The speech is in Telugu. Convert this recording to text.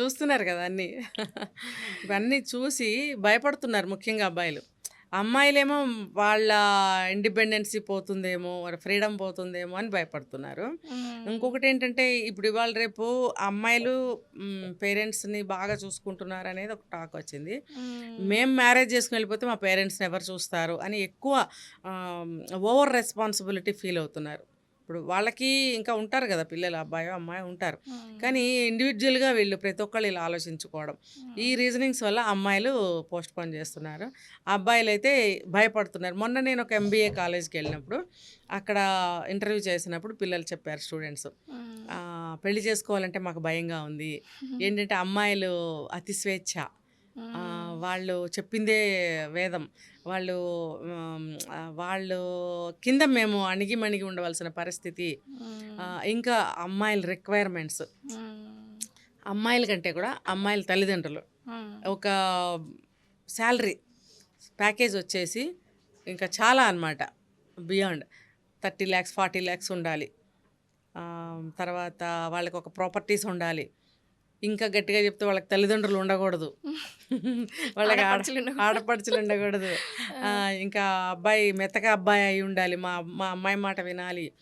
చూస్తున్నారు కదా అన్నీ. ఇవన్నీ చూసి భయపడుతున్నారు ముఖ్యంగా అబ్బాయిలు. అమ్మాయిలేమో వాళ్ళ ఇండిపెండెన్సీ పోతుందేమో వాళ్ళ ఫ్రీడమ్ పోతుందేమో అని భయపడుతున్నారు. ఇంకొకటి ఏంటంటే ఇప్పుడు ఇవాళ రేపు అమ్మాయిలు పేరెంట్స్ని బాగా చూసుకుంటున్నారు అనేది ఒక టాక్ వచ్చింది. మేము. మ్యారేజ్ చేసుకుని వెళ్ళిపోతే మా పేరెంట్స్ని ఎవరు చూస్తారు అని ఎక్కువ ఓవర్ రెస్పాన్సిబిలిటీ ఫీల్ అవుతున్నారు. ఇప్పుడు వాళ్ళకి ఇంకా ఉంటారు కదా పిల్లలు అబ్బాయి అమ్మాయి ఉంటారు. కానీ ఇండివిజువల్గా వీళ్ళు ప్రతి ఒక్కళ్ళు ఇలా ఆలోచించుకోవడం. ఈ రీజనింగ్స్ వల్ల అమ్మాయిలు పోస్ట్ పోన్ చేస్తున్నారు. అబ్బాయిలు అయితే భయపడుతున్నారు. మొన్న నేను ఒక ఎంబీఏ కాలేజ్కి వెళ్ళినప్పుడు అక్కడ ఇంటర్వ్యూ చేసినప్పుడు పిల్లలు చెప్పారు స్టూడెంట్స్. పెళ్ళి చేసుకోవాలంటే మాకు భయంగా ఉంది. ఏంటంటే అమ్మాయిలు అతి స్వేచ్ఛ. వాళ్ళు చెప్పిందే వేదం. వాళ్ళు వాళ్ళు కింద మేము అణిగి మణిగి ఉండవలసిన పరిస్థితి. ఇంకా అమ్మాయిల రిక్వైర్మెంట్స్ అమ్మాయిల కంటే కూడా అమ్మాయిల తల్లిదండ్రులు. ఒక శాలరీ ప్యాకేజ్ వచ్చేసి ఇంకా చాలా అన్నమాట. Beyond thirty lakhs forty lakhs ఉండాలి. తర్వాత వాళ్ళకి ఒక ప్రాపర్టీస్ ఉండాలి. ఇంకా గట్టిగా చెప్తే వాళ్ళకి తల్లిదండ్రులు ఉండకూడదు. వాళ్ళకి ఆడ- ఆడపడుచులు ఉండకూడదు. ఇంకా అబ్బాయి మెత్తగా అబ్బాయి అయి ఉండాలి. మా మా అమ్మాయి మాట వినాలి.